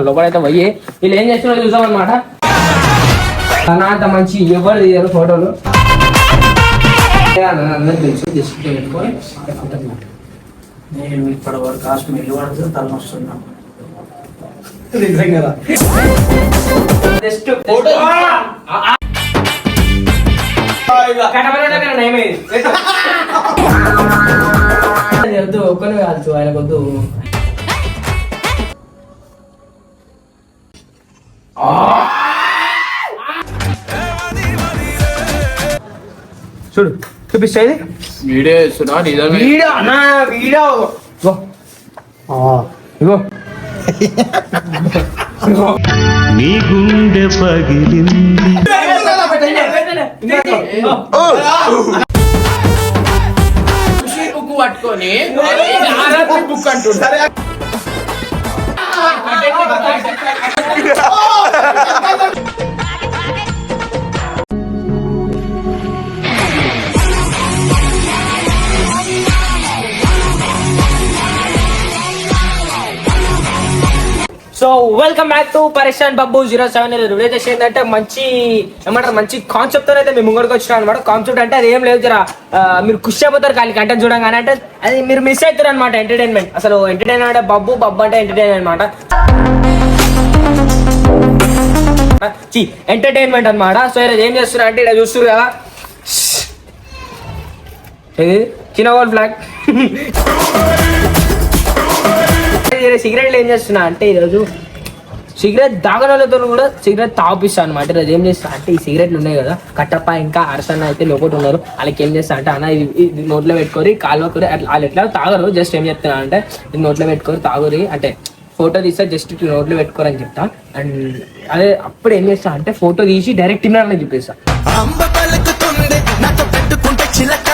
లోపలైతే పోయి వీళ్ళు ఏం చేస్తున్నారో చూసాం అనమాట నా అంత మంచి ఎవరు తీయరు ఫోటోలు జస్ట్ నేను ఇప్పటి వరకు కాస్ట్యూమ్ ఇల్లు పడుతుంది తలనొస్తున్నా జస్ట్ వద్దు ఒక్కనే కాదు ఆయన వద్దు. చూడు వీడియో చేస్తున్నా నిజమే వీడియో ఇగో ఇగో నీ గుండె పగిలింది పట్టుకొని book అంటుంటా 哦哦 so welcome back to Pareshan Babu zero seven video చేసి ఏంటంటే మంచి ఏమంటారు మంచి కాన్సెప్ట్తో అయితే మేము ముంగడికి వచ్చినాం అనమాట కాన్సెప్ట్ అంటే అది ఏం లేదు జరా మీరు ఖుషి అయిపోతారు ఖాళీ కంటెంట్ చూడంగానే అంటే అది మీరు మిస్ అవుతారు అనమాట ఎంటర్టైన్మెంట్ అసలు ఎంటర్టైన్మెంట్ అంటే బబ్బు బబ్బు అంటే ఎంటర్టైన్ అనమాట ఎంటర్టైన్మెంట్ అనమాట సో ఈరోజు ఏం చేస్తున్నా అంటే ఇక్కడ చూస్తున్నారు కదా. ఏది? ఫ్లాగ్ వాళ్ళ సిగరెట్లు ఏం చేస్తున్నా? అంటే ఈరోజు సిగరెట్ దాగనలతో కూడా సిగరెట్ తాపిస్తా అనమాట ఈరోజు ఏం చేస్తా? అంటే ఈ సిగరెట్లు ఉన్నాయి కదా కట్టప్ప ఇంకా అరసన్న అయితే లోపల ఉన్నారు. వాళ్ళకి ఏం చేస్తా అంటే అన్న ఇది నోట్లో పెట్టుకొని కాలువ కూడా అట్లా వాళ్ళు ఎట్లా తాగరు. జస్ట్ ఏం చెప్తున్నా అంటే ఇది నోట్లో పెట్టుకొని తాగురి అంటే ఫోటో తీస్తే జస్ట్ ఇట్లా నోట్లో పెట్టుకోరని చెప్తా. అండ్ అదే అప్పుడు ఏం చేస్తా అంటే ఫోటో తీసి డైరెక్ట్ తిన్నారని చెప్పేస్తా. నాతో పెట్టుకుంటే చిలక.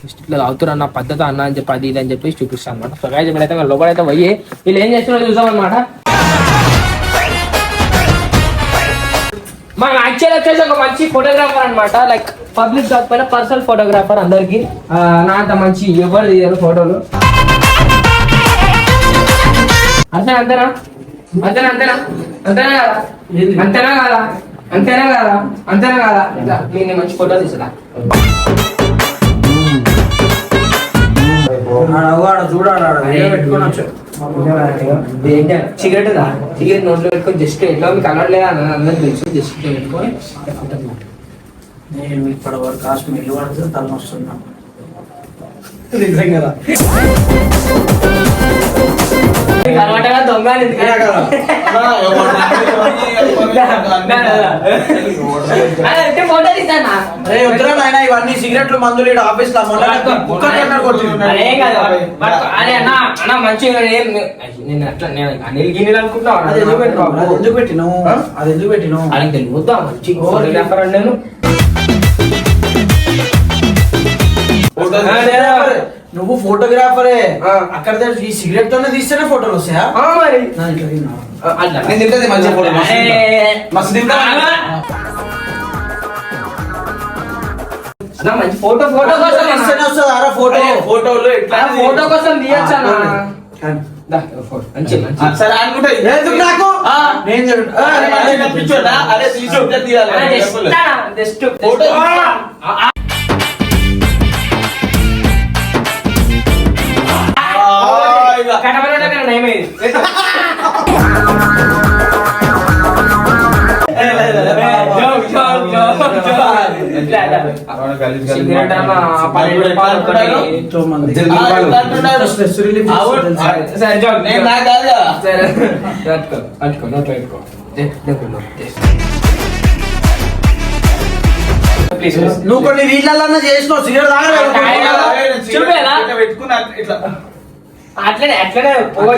ఫస్ట్ ఇట్లా తాగుతున్నా అన్న పద్ధతి అన్న అని చెప్పి అది ఇది అని చెప్పేసి చూపిస్తాను అనమాట సో గాయస్ ఇప్పుడైతే మన లోపలైతే పోయి వీళ్ళు ఏం చేస్తున్నారో చూసాం అనమాట మన యాక్చువల్ వచ్చేసి ఒక మంచి ఫోటోగ్రాఫర్ అనమాట లైక్ పబ్లిక్ కాకపోయినా పర్సనల్ ఫోటోగ్రాఫర్ అందరికి. నా అంత మంచి ఎవరు తీయరు ఫోటోలు. అంతేనా అంతేనా? అంతేనా అంతేనా? అంతేనా కదా? అంతేనా కదా? అంతేనా కదా? ఇట్లా నేను మంచి ఫోటో తీసుకురా సిగరెట్ దా సిగరెట్ నోట్లో పెట్టుకొని జస్ట్ ఎట్లా మీకు అలవట్లేదా అని అందరికి తెలుసు. జస్ట్ పెట్టుకొని నేను ఇప్పటి వరకు కాస్ట్యూమ్ ఇల్లు పడుతుంది తలనొస్తున్నా అలవాటుగా దొంగ ఇవన్నీ సిగరెట్లు మందులు ఆఫీస్లో మంచిగా నేను అట్లా నేను అనిల్ గిన్నెలు అనుకుంటున్నా అది ఎందుకు పెట్టినావు? అది ఎందుకు పెట్టినావు? అది ఎందుకు పెట్టినావు? వాళ్ళకి తెలియద్దా మంచి ఫోటోగ్రాఫర్ అని నేను. నువ్వు ఫోటోగ్రాఫరే. అక్కడ ఈ సిగరెట్ తోనే తీస్తేనే ఫోటోలు వస్తాయా? మరి. అట్లా. నేను తింటది మంచిగా ఫోటో మస్తు తింటా. మంచి ఫోటో ఫోటో కోసం వస్తుందా ఫోటో ఫోటోలు ఫోటో తీయచ్చు. మంచి మంచి సరే అనుకుంటా నాకు. నేను అరే, తీసి ఫోటో నువ్వు కొన్ని వీళ్ళన్నా చేసినావు సిగరెట్ తాగలేదు అట్లనే అరే,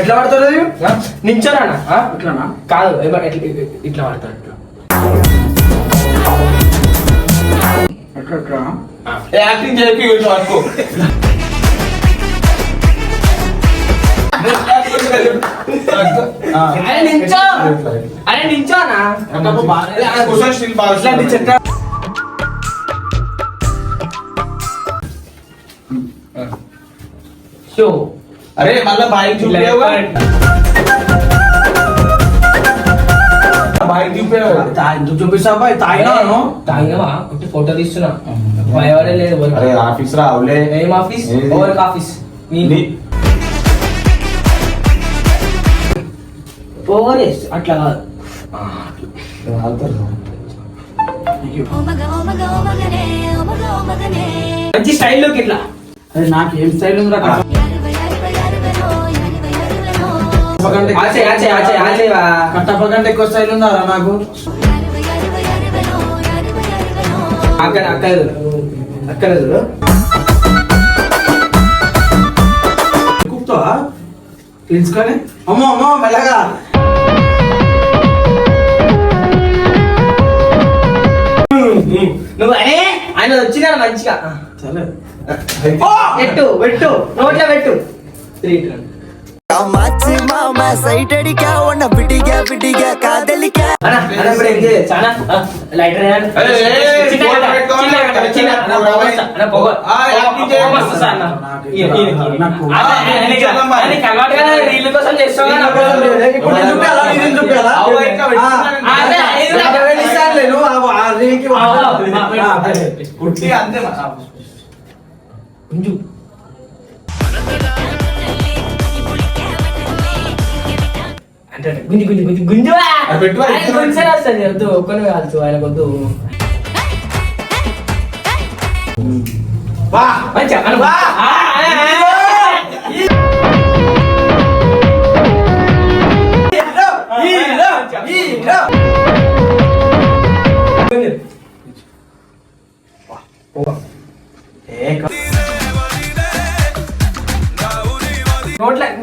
ఎట్లా పడుతుంది నించోనా ఇట్లానా? కాదు ఇట్లా ఇట్లా. ఇట్లా. యాక్టింగ్ చెప్పి కొంచెం అనుకో. అరే నించో! అరే నించోనా? కుషన్ స్టిల్ బాగా షో అరే మళ్ళా బాయికి చూపేవు? బాయికి చూపేవు? చూపిస్తా బాయ్? తాగినాను తాగినావా? ఒకటి ఫోటో తీస్తున్నా. భయపడే లేదు. అరే ఆఫీస్ రా అవులే ఏం ఆఫీస్? ఏది? ఎవరికి ఆఫీస్? ఓవరేస్ అట్లా కాదు. ఓమగ ఓమగ ఓమగనే ఓమగ ఓమగనే మంచి స్టైల్లోకి ఇట్లా. అరే నాకు ఏం స్టైల్ ఉంది ఉందిరా. కట్టపకంటే ఎక్కువ స్టైల్ ఉందారా నాకు. అక్కడ అక్కడ. అక్కడ కుప్తావా పిలుచుకొని అమ్మో అమ్మో మెల్లగా. నువ్వు అరే ఆయన వచ్చినారా మంచిగా. సరే. పెట్టు పెట్టు నోట్లో పెట్టు అంతే గుంజు అంటే గుంజు గుంజు గుంజు గుంజు. గుంజుసారి వస్తుంది వద్దు ఒక్కరు కాల్చు ఆయన వద్దు. మంచిగా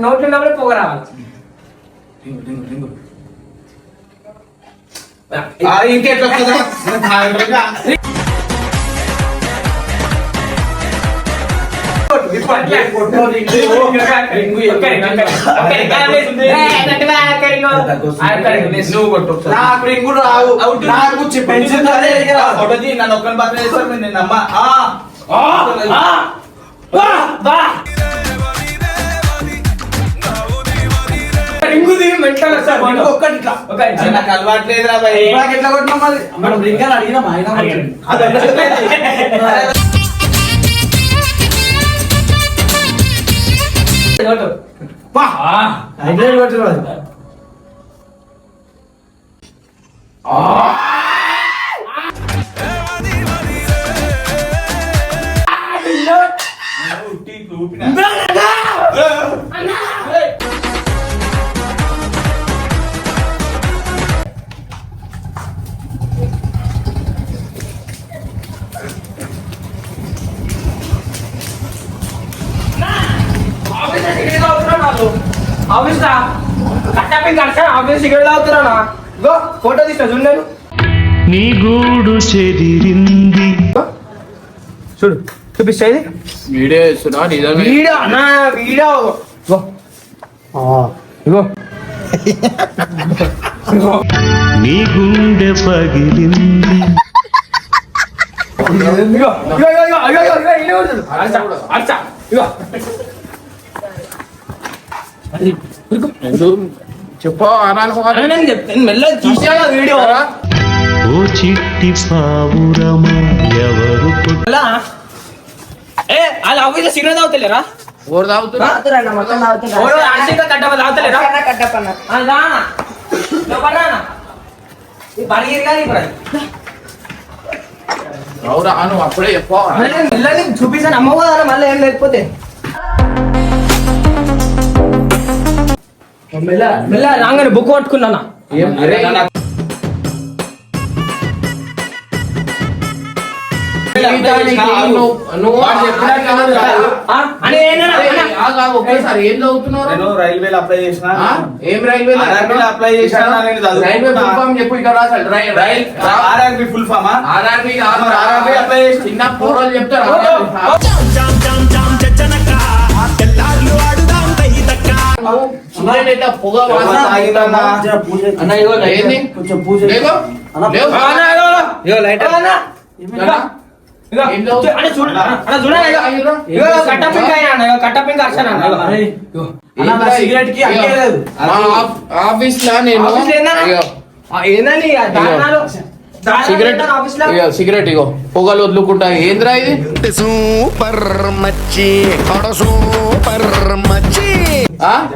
నోట్లో ఉన్నప్పుడే పొగ రావాలి ఇంకెట్లా నన్ను ఒక్కని బాగా చేస్తారు నేను నమ్మ. పెట్టాలి సార్? ఒక్కటి ఇట్లా. ఒక నాకు అలవాట్లేదు రా భయ్ ఎట్లా కొట్టినా మరి? మనం రింగాలు అడిగినాం ఆయన ఊపిన. కట్టపై కలిసా ఆఫీస్ సిగరెట్ తాగుతున్నా గో ఫోటో తీస్తా చూడు నేను నీ గూడు చెదిరింది. చూడు చూపిస్తా ఇది. వీడియో చేస్తున్నా నిజమే. వీడియో అన్నా వీడియో గో ఇగో నీ గుండె పగిలింది. ఇగో ఇగో చెప్పు అనాలి నేను చెప్తాను మెల్లగా తీసాను వీడియో? ఓ చిట్టి పావురమా ఎవరు అలా? ఏ అలా అవ్వ సిగ్నల్ తాగుతలేరా? ఓరు తాగుతున్నా. ఓరు అర్షిక కట్టప తాగుతలేరా? కట్టపన్న రానా చెప్పరానా ఈ బడిగిరి చూపిస్తాను. అమ్మ మళ్ళీ ఏం లేకపోతే. రాగానే బుక్ పట్టుకున్నానా రైల్వే అప్లై చేసిన చెప్తారు సిగరెట్ ఇగో పొగలు వదులుకుంటా. ఏంద్రా ఇది? సూపర్ మచ్చి. సూపర్ మచ్చి.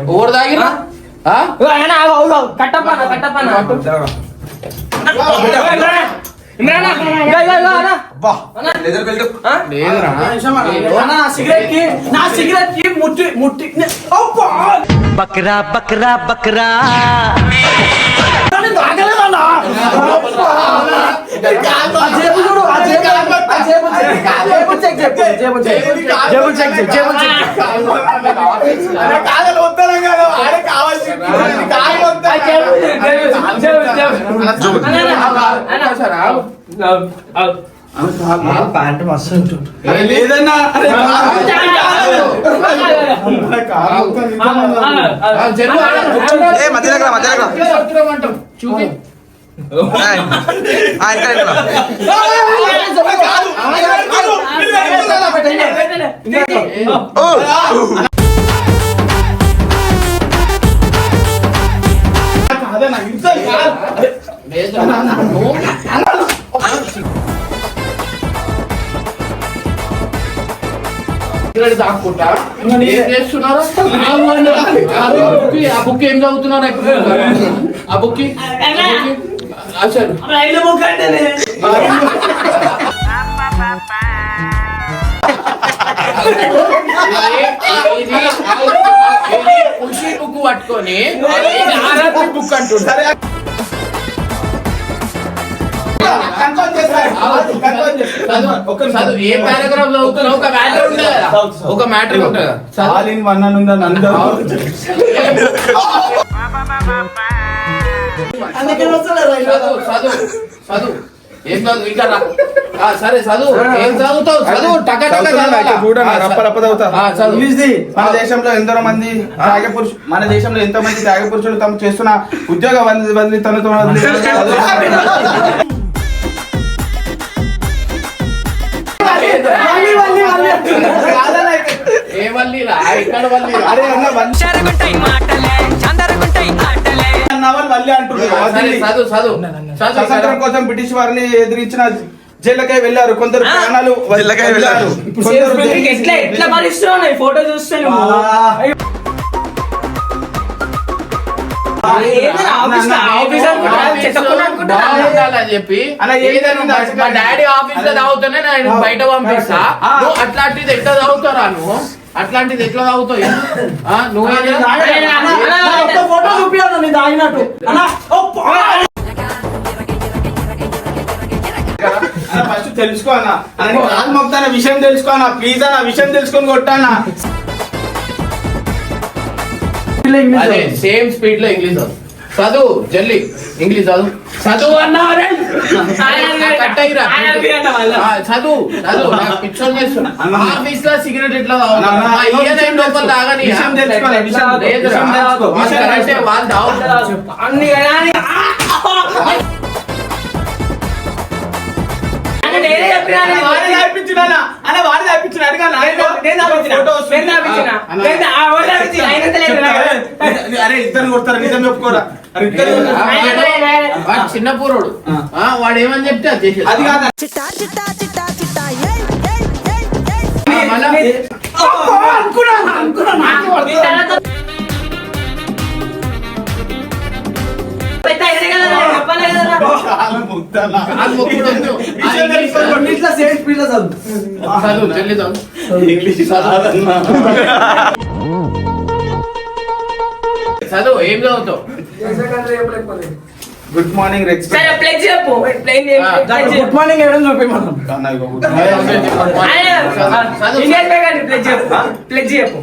ఎవరు తాగిరా ఆ? ఇగో ఆయన ఆగు, ఆగు, ఆగు. కట్టప్ప కట్టప్ప! బక్రా బక్రా బక్రా. నేను ప్యాంట్ మస్తు ఉంటుంది. లేదన్నా అరే, ఆ, జరుగు, ఆడ, కూర్చో. ఏ, మధ్యలోకి రా, మధ్యలోకి రా. కూర్చోమంటాం. చూపి ఆ బుక్ ఆ బుక్ ఏం చదువుతున్నారు ఇప్పుడు? ఆ బుక్ రైలు ఖుషి బుక్ పట్టుకొని బుక్ ఏ పారాగ్రాఫ్ ఒక మ్యాటర్ ఉంటుంది ఒక మ్యాటర్ ఉంటుంది కదా చదువు. ఆల్ ఇన్ వన్ అని ఉందని అందరూ. చదువు ఏం చదువు ఇంకా సరే చదువు ఏం చదువుతావు చదువు టక. మన దేశంలో ఎంతో మంది త్యాగ పురుషు మన దేశంలో ఎంతో మంది త్యాగ పురుషులు తమ చేస్తున్న ఉద్యోగ వదిలి వదిలి తన తన వదిలి మళ్ళీ, మళ్ళీ, మళ్ళీ అంటున్నా. కాదన్నా, ఇక్కడ- ఏ వల్లిరా ఇక్కడ వల్లిరా అరే అన్న అన్న వాళ్ళు వల్లి అంటున్నారు కోసం బ్రిటిష్ వారిని ఎదిరించిన జైళ్ళకై వెళ్ళారు. కొందరు ప్రాణాలు జైళ్ళకై వెళ్ళారు. ఎట్లా ఎట్లా ఫోటో చూస్తే చెప్పి మా- డాడీ ఆఫీస్లో తాగుతానే నేను బయట పంపిస్తా. నువ్వు అట్లాంటిది ఎట్లా తాగుతారా నువ్వు? అట్లాంటిది ఎట్లా తాగుతావు? అన్న, అన్న, అన్న, ఒక్క ఫోటో నేను తాగినట్టు. అన్నా! ఫస్ట్ తెలుసుకో అన్న. అన్న మొక్కుతాన విషయం తెలుసుకో అన్న. ప్లీజ్ అన్న విషయం తెలుసుకొని కొట్టానా అదే సేమ్ స్పీడ్లో ఇంగ్లీష్ చదువు. చదువు జల్లి. ఇంగ్లీష్ చదువు. చదువు అన్నారే చదువు చదువు. పిచ్చోని చేస్తున్నా. ఆఫీస్లో సిగరెట్ ఎట్లా నేనే ఇద్దరు కొడతారు? నిజం చెప్పుకోరా? చిన్న పూరోడు. ఆ, వాడు ఏమని చెప్తే అది చేసేది. అది కాదు? చిట్టా చిట్టా చిట్టా చిట్టా. ఏయ్ ఏయ్ ఏయ్ ఏయ్. ఆ, మళ్ళా? నీ తర్వాత పెద్ద ఎదురు కదా, నేను చెప్పాలి కదరా. కాలు ముక్తానా. కాలు మొక్కుడు వద్దు. ఆ, విషయం ఇంగ్లీష్ చదువు ఏం చదువుతావు? గుడ్ మార్నింగ్ సరే చెప్పు. ప్లేన్ గుడ్ మార్నింగ్ ఏమని చూపి మనం ఇండియన్ బ్యాంక్ చెప్పు.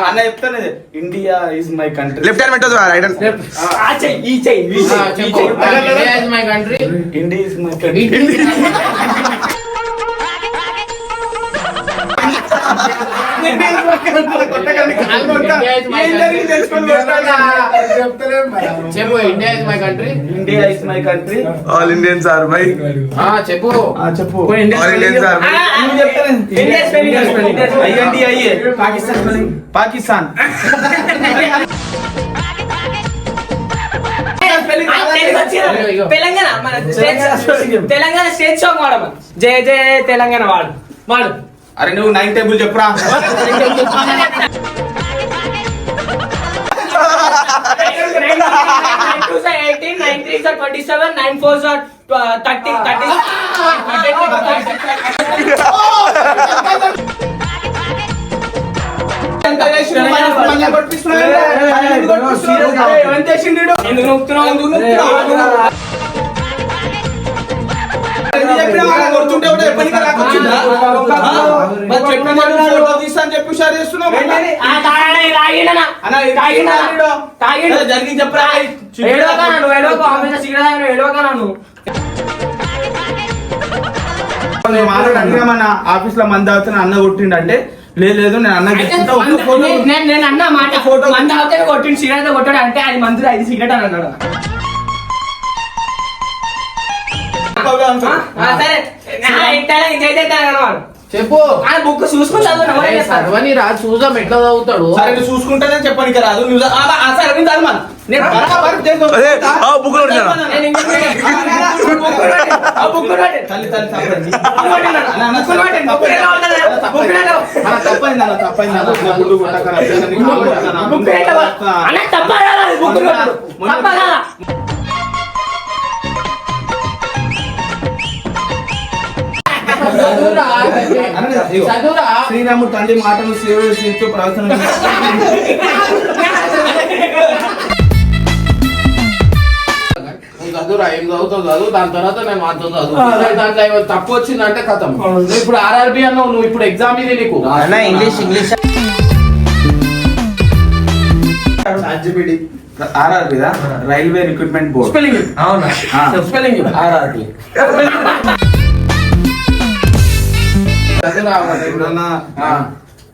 అన్న చెప్తాను India is my country left hand పెట్టదు రైట్ హ్యాండ్ ఆ చెయ్యి ఈ చెయ్యి ఈ చెయ్యి India is my country India is my country చెప్పు India is my country India is my country all Indians are by చెప్పు all Indians are. India. Pakistan. Telangana మన తెలంగాణ స్టేట్ సాంగ్ వాడమా జయ జయ తెలంగాణ వాడు వాడు అరే నువ్వు నైన్ టేబుల్ చెప్పురా ఎయిటీన్ నైన్ ఎందుకు సార్ జరిగింది చెప్పరా? నువ్వు? ఆమె సిగరెట్ తాగిన అడిగామన్న ఆఫీస్లో మంది అవుతున్నా అన్న కొట్టిండు అంటే లేదు లేదు నేను అన్న నేను- నేను నేను అన్న మాట. ఫోటో- మంది అవుతే కొట్టిండు సిగరెట్ కొట్టాడు అంటే అది మందులు ఐదు సిగరెట్ అని అన్నాడు సరే. వాడు? చెప్పు ఆ బుక్ చూసుకుని చదవని రా చూద్దాం ఎట్లా చదువుతాడు సరే నువ్వు చూసుకుంటానే చెప్పడానికి రాదు నువ్వు ఆ, ఆ, సరే నేను. నేను బరాబర్. అదే ఆ బుక్లో. ఆ బుక్. తల్లి తల్లి తప్పండి బుక్ బుక్ గుడ్డు బుక్. అన్న కదా బుక్ శ్రీరాముడు తండ్రి మాటలు సేవ చేస్తూ ప్రవచనం నువ్వు చదువురా ఏం చదువుతావు చదువు. దాని తర్వాత నేను మాతో చదువు. దాంట్లో తప్పు వచ్చిందంటే కథం. ఇప్పుడు ఆర్ఆర్బి అన్నావు నువ్వు ఇప్పుడు ఎగ్జామ్ ఇది నీకు. English English ChatGPT RRB railway recruitment board spelling అవునా స్పెల్లింగ్ ఆర్ఆర్బి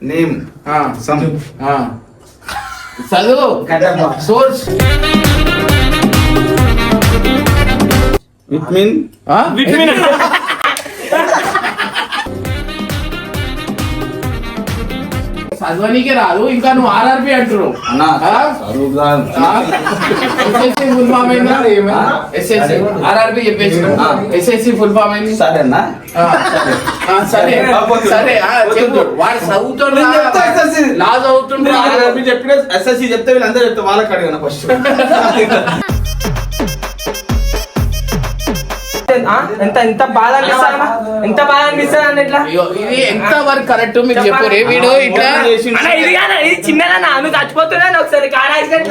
నేమ్ ఆ, సమ్. ఆ. చదువు. సోర్స్ విత్ మీన్ చదవనీకే రాదు ఇంకా నువ్వు ఆర్ఆర్బి అంటున్నావు. ఫుల్ ఫామ్ అయిందా ఎస్ఎస్సి ఆర్ఆర్బి చెప్పేసి ఎస్ఎస్సి ఫుల్ ఫామ్ అయింది సరే అన్న. సరే. సరే చెప్పు. వాడు చదువుతుండ్రా. లా చదువుతుండ్రా ఆర్ఆర్బి చెప్పిన ఎస్ఎస్సి చెప్తే వీళ్ళందరూ చెప్తే వాళ్ళకి అడిగాను ఫస్ట్ ఎంత ఎంత బాధ అనిపిస్తారమ్మా ఎంత బాధ అనిపిస్తుంది అన్న ఇట్లా ఇది ఎంత వరకు కరెక్ట్ మీకు చెప్పు రే వీడు ఇట్లా ఇది కాదా ఇది చిన్నదన్నా నువ్వు చచ్చిపోతున్నాను ఒకసారి కార్ యాక్సిడెంట్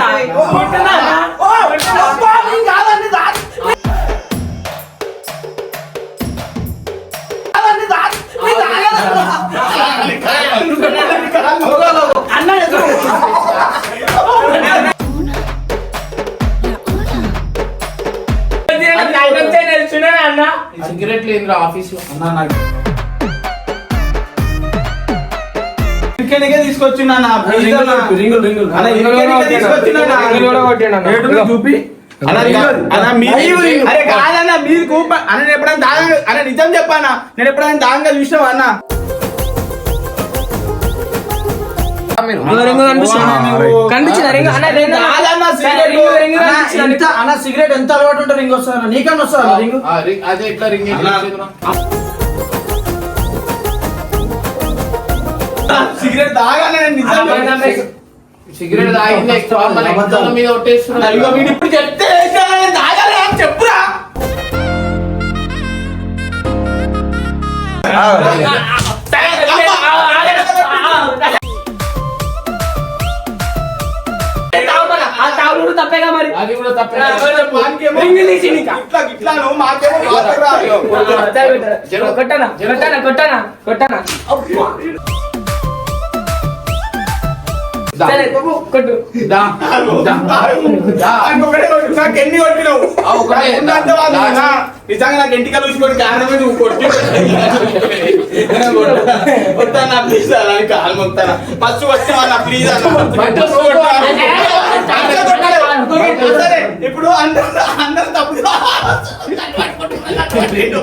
లేదురా ఆఫీస్ అన్న నాకు ఇక్కడికే తీసుకొచ్చిన నా రింగులు, రింగులు, రింగులు. అన్న ఇక్కడికే తీసుకొచ్చిన నా రింగులు చూపి. అరే కాదన్న మీది కూప అన్న నేను ఎప్పుడైనా దాగ అన్న నిజం చెప్పానా? నేను ఎప్పుడైనా దాగంగా చూసినావా అన్న? రింగు? కనిపించిందా? అన్న సిగరెట్ ఎంత అలవాటు ఉంటే రింగ్ వస్తుంది నీకన్నా వస్తుంది రింగ్? అదే ఎట్లా రింగ్. సిగరెట్ దాగానే నేను నిజం అన్న, అన్న, చెప్పాను. సిగరెట్ తాగింది మీద వీడు ఇప్పుడు చెప్తే తాగాలి చెప్పురా. తప్పేగా మరి? అది కూడా తప్పే. నీకా? ఇట్లా ఇట్లా నువ్వు మాకేమో. కొట్టనా కొట్టనా కొట్టనా. నాకు ఎన్ని కొట్టినావు? నిజంగా నాకు ఇంటికి చూసుకొని కారణమే నువ్వు కొట్టి. వస్తానా ప్లీజ్ అని కాలు మొక్తానా ఫస్ట్ వచ్చావన్నా ప్లీజ్ అన్న. సరే ఇప్పుడు అందరు అందరూ తప్పు. నేను